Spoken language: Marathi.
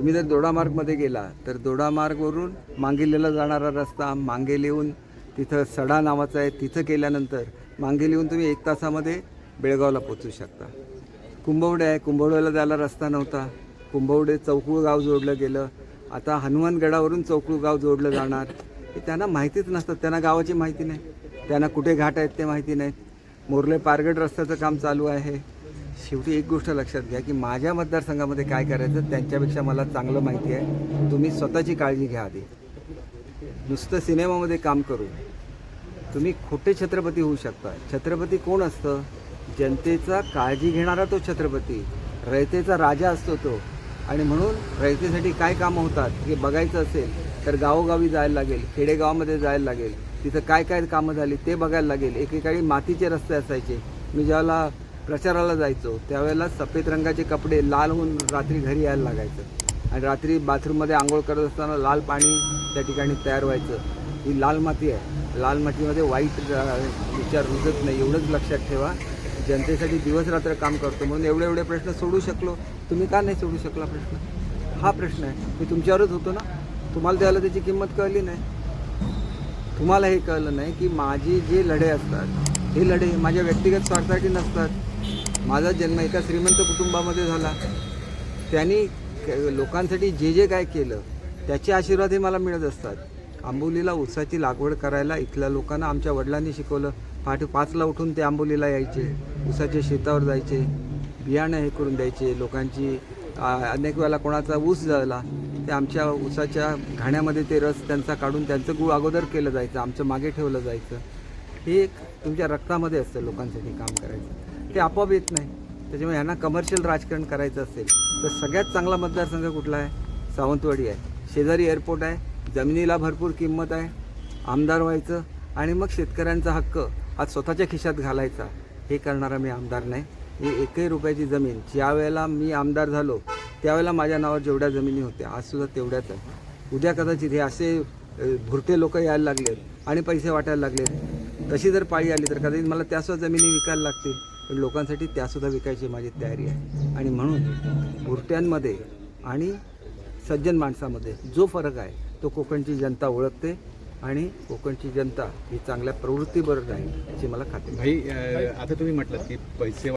तुम्ही जर दोडामार्गमध्ये गेला तर दोडामार्गवरून मांगेलीला जाणारा रस्ता मांगेल येऊन तिथं सडा नावाचं आहे तिथं केल्यानंतर मांगेल येऊन तुम्ही एक तासामध्ये बेळगावला पोचू शकता. कुंभवडे आहे कुंभवड्याला जायला रस्ता नव्हता. कुंभवडे चौकुळ गाव जोडलं गेलं. आता हनुमानगडावरून चौकुळ गाव जोडलं जाणार. हे त्यांना माहितीच नसतं त्यांना गावाची माहिती नाही. त्यांना कुठे घाट आहेत ते माहिती नाहीत मोर्ले पारगड रस्त्याचं काम चालू आहे. शेवटी एक गोष्ट लक्षात घ्या की माझ्या मतदारसंघामध्ये काय करायचं त्यांच्यापेक्षा मला चांगलं माहिती आहे. तुम्ही स्वतःची काळजी घ्या आधी. नुसतं सिनेमामध्ये काम करू. तुम्ही खोटे छत्रपती होऊ शकता. छत्रपती कोण असतं? जनतेचा काळजी घेणारा तो छत्रपती. रयतेचा राजा असतो तो. आणि म्हणून रयतेसाठी काय कामं होतात हे बघायचं असेल तर गावोगावी जायला लागेल खेडेगावामध्ये जायला लागेल. तिथं काय काय कामं झाली ते बघायला लागेल. एकेकाळी मातीचे रस्ते असायचे. मी ज्याला प्रचाराला जायचो त्यावेळेला सफेद रंगाचे कपडे लाल होऊन रात्री घरी यायला लागायचं. आणि रात्री बाथरूममध्ये आंघोळ करत असताना लाल पाणी त्या ठिकाणी तयार व्हायचं. ही लाल माती आहे. लाल मातीमध्ये वाईट विचार रुजत नाही. एवढंच लक्षात ठेवा. जनतेसाठी दिवस रात्र काम करतो म्हणून एवढे एवढे प्रश्न सोडू शकलो. तुम्ही का नाही सोडू शकला प्रश्न? हा प्रश्न आहे. मी तुमच्यावरच होतो ना? तुम्हाला द्यायला त्याची किंमत कळली नाही. तुम्हाला हे कळलं नाही की माझे जे लढे असतात हे लढे माझ्या व्यक्तिगत स्वार्थासाठी नसतात. माझा जन्म एका श्रीमंत कुटुंबामध्ये झाला. त्यांनी लोकांसाठी जे जे काय केलं त्याचे आशीर्वाद हे मला मिळत असतात. आंबोलीला ऊसाची लागवड करायला इथल्या लोकांना आमच्या वडिलांनी शिकवलं पहाटे पाचला उठून ते आंबोलीला यायचे ऊसाच्या शेतावर जायचे बियाणं हे करून द्यायचे लोकांची अनेक वेळेला कोणाचा ऊस झाला ते आमच्या ऊसाच्या घाण्यामध्ये ते रस त्यांचा काढून त्यांचं गुळ अगोदर केलं जायचं आमचं मागे ठेवलं जायचं. हे तुमच्या रक्तामध्ये असतं लोकांसाठी काम करायचं. ते आपोआप येत नाही. त्याच्यामुळे यांना कमर्शियल राजकारण करायचं असेल तर सगळ्यात चांगला मतदारसंघ कुठला आहे? सावंतवाडी आहे. शेजारी एअरपोर्ट आहे जमिनीला भरपूर किंमत आहे आमदार व्हायचं आणि मग शेतकऱ्यांचा हक्क हा स्वतःच्या खिशात घालायचा हे करणारा मी आमदार नाही. मी एकही रुपयाची जमीन ज्या वेळेला मी आमदार झालो त्यावेळेला माझ्या नावावर जेवढ्या जमिनी होत्या आजसुद्धा तेवढ्याच आहे उद्या कदाचित हे असे भुरते भुरटे लोक यायला लागलेत आणि पैसे वाटायला लागलेत. तशी जर पाळी आली तर कदाचित मला त्यासुद्धा जमिनी विकायला लागतील. पण लोकांसाठी त्यासुद्धा विकायची माझी तयारी आहे. आणि म्हणून भुरट्यांमध्ये आणि सज्जन माणसामध्ये जो फरक आहे तो कोकणची जनता ओळखते आणि कोकणची जनता ही चांगल्या प्रवृत्तीबरोबर राहील याची मला खात्री भाई आता तुम्ही म्हटलं की पैसे